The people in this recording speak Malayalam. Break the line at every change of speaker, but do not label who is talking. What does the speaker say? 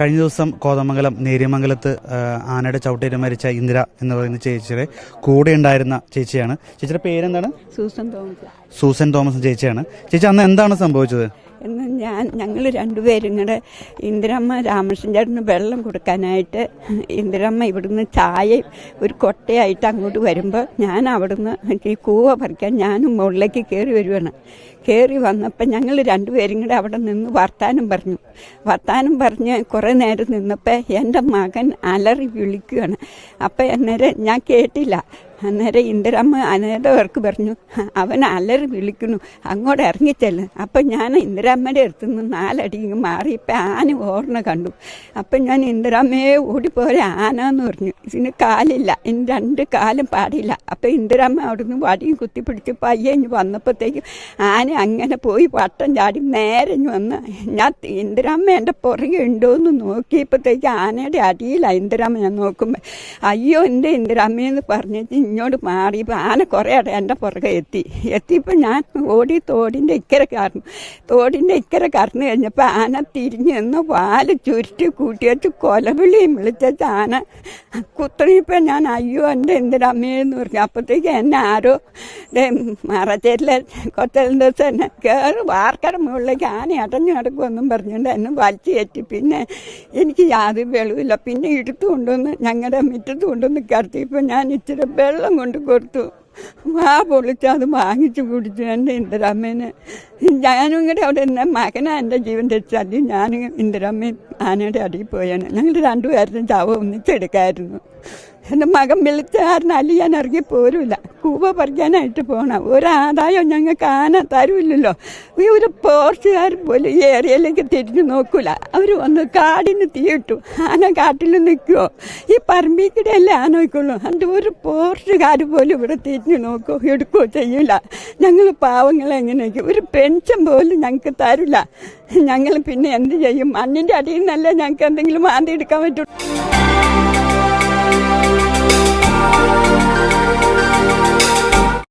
കഴിഞ്ഞ ദിവസം കോതമംഗലം നേര്യമംഗലത്ത് ആനയുടെ ചവിട്ടേറ്റ് മരിച്ച ഇന്ദിര എന്ന് പറയുന്ന ചേച്ചിയുടെ കൂടെ ഉണ്ടായിരുന്ന ചേച്ചിയാണ്. ചേച്ചിയുടെ പേരെന്താണ്?
Susan Thomas.
സൂസൻ തോമസ് ചേച്ചിയാണ്. ചേച്ചി അന്ന് എന്താണ് സംഭവിച്ചത്?
ഞാൻ ഞങ്ങൾ രണ്ടുപേരും കൂടെ ഇന്ദിരമ്മ രാമകൃഷ്ണൻ ചേട്ടന് വെള്ളം കൊടുക്കാനായിട്ട് ഇന്ദിരമ്മ ഇവിടുന്ന് ചായ ഒരു കൊട്ടയായിട്ട് അങ്ങോട്ട് വരുമ്പോൾ ഞാൻ അവിടുന്ന് ഈ കൂവ പറിക്കാൻ ഞാനും മുകളിലേക്ക് കയറി വരുവാണ്. കയറി വന്നപ്പോൾ ഞങ്ങൾ രണ്ടുപേരും കൂടെ അവിടെ നിന്ന് വർത്താനം പറഞ്ഞു. വർത്താനം പറഞ്ഞ് കുറേ നേരം നിന്നപ്പോൾ എന്റെ മകൻ അലറി വിളിക്കുകയാണ് അപ്പം അന്നേരം ഞാൻ കേട്ടില്ല. അന്നേരം ഇന്ദിരമ്മ അനേരവർക്ക് പറഞ്ഞു അവൻ അലറി വിളിക്കുന്നു അങ്ങോട്ട് ഇറങ്ങിച്ചെല്ല്. അപ്പം ഞാൻ ഇന്ദിരാമ്മയുടെ അടുത്ത് നിന്ന് നാലടി മാറി ഇപ്പം ആന ഓർണ കണ്ടു. അപ്പം ഞാൻ ഇന്ദിരാമ്മയെ ഓടിപ്പോരെ ആന എന്ന് പറഞ്ഞു. ഇതിന് കാലില്ല ഇനി രണ്ട് കാലും പാടില്ല. അപ്പം അവിടെ നിന്ന് വടിയും കുത്തിപ്പിടിച്ച് പയ്യഞ്ഞ് വന്നപ്പോഴത്തേക്കും ആന അങ്ങനെ പോയി വട്ടം ചാടി നേരെ വന്ന് ഞാൻ ഇന്ദിരാമ്മ എന്റെ പുറകെ ഉണ്ടോ എന്ന് നോക്കിയപ്പോഴത്തേക്ക് ആനയുടെ അടിയിലാണ് ഇന്ദിരാമ്മ. ഞാൻ നോക്കുമ്പോൾ അയ്യോ എന്റെ ഇന്ദിരാമ്മയെന്ന് പറഞ്ഞിട്ട് ഇങ്ങോട്ട് മാറിയപ്പോൾ ആന കുറേ എന്റെ പുറകെ എത്തി. എത്തിയപ്പോൾ ഞാൻ ഓടി തോടിന്റെ ഇക്കരെ കറന്നു തോടിന്റെ ഇക്കരെ കറന്നു കഴിഞ്ഞപ്പോൾ ആന തിരിഞ്ഞ് നിന്ന് പാൽ ചുരുട്ടി കൂട്ടിയിട്ട് കൊലവിളിയും വിളിച്ചത് ആന കുത്തണിയപ്പോൾ ഞാൻ അയ്യോ എന്റെ എന്തിനമ്മയെന്ന് പറഞ്ഞു. അപ്പോഴത്തേക്ക് എന്നെ ആരോ മറച്ചേരിലെ കൊത്തലിന്റെ ദിവസം എന്നെ കയറി വാർക്കട മുകളിലേക്ക് ആന അടഞ്ഞു കിടക്കുമെന്നും പറഞ്ഞുകൊണ്ട് എന്നെ വലിച്ചു കയറ്റി. പിന്നെ എനിക്ക് യാതൊരു വെളിവില്ല. പിന്നെ ഇടുത്തു കൊണ്ടുവന്ന് ഞങ്ങളുടെ മുറ്റത്ത് കൊണ്ടുവന്ന് കിടത്തിയപ്പോൾ ഞാൻ ഇച്ചിരി കൊണ്ട് കൊടുത്തു. ആ പൊളിച്ച് അത് വാങ്ങിച്ചു കുടിച്ചു എന്റെ ഇന്ദിരാമ്മേനെ. ഞാനും കൂടെ അവിടെ എന്റെ മകനാ എന്റെ ജീവൻ രക്ഷിച്ചാൽ ഞാനും ഇന്ദിരാമ്മയും ആനയുടെ അടിയിൽ പോയാണ്. ഞങ്ങൾ രണ്ടുപേരും ചാവ ഒന്നിച്ചെടുക്കായിരുന്നു എന്റെ മകൻ വിളിച്ച അലിയാൻ ഇറങ്ങി പോരൂല. കൂവ പറിക്കാനായിട്ട് പോകണം ഒരാദായം ഞങ്ങൾക്ക് ആന തരൂല്ലല്ലോ. ഈ ഒരു പോർച്ചുകാർ പോലും ഈ ഏരിയയിലേക്ക് തിരിഞ്ഞു നോക്കൂല. അവർ വന്ന് കാടിന് തീയിട്ടു. ആന കാട്ടിൽ നിൽക്കുമോ ഈ പറമ്പിക്കിടയല്ലേ ആന നോക്കുള്ളൂ എന്റെ ഒരു പോർച്ചുകാർ പോലും ഇവിടെ തിരിഞ്ഞു നോക്കുമോ എടുക്കുകയോ ചെയ്യൂല. ഞങ്ങൾ പാവങ്ങളെ എങ്ങനെയൊക്കെ? ഒരു പെൻഷൻ പോലും ഞങ്ങൾക്ക് തരില്ല ഞങ്ങൾ പിന്നെ എന്ത് ചെയ്യും? മണ്ണിന്റെ അടിയിൽ നിന്നല്ലേ ഞങ്ങൾക്ക് എന്തെങ്കിലും മാന്തി എടുക്കാൻ പറ്റുള്ളൂ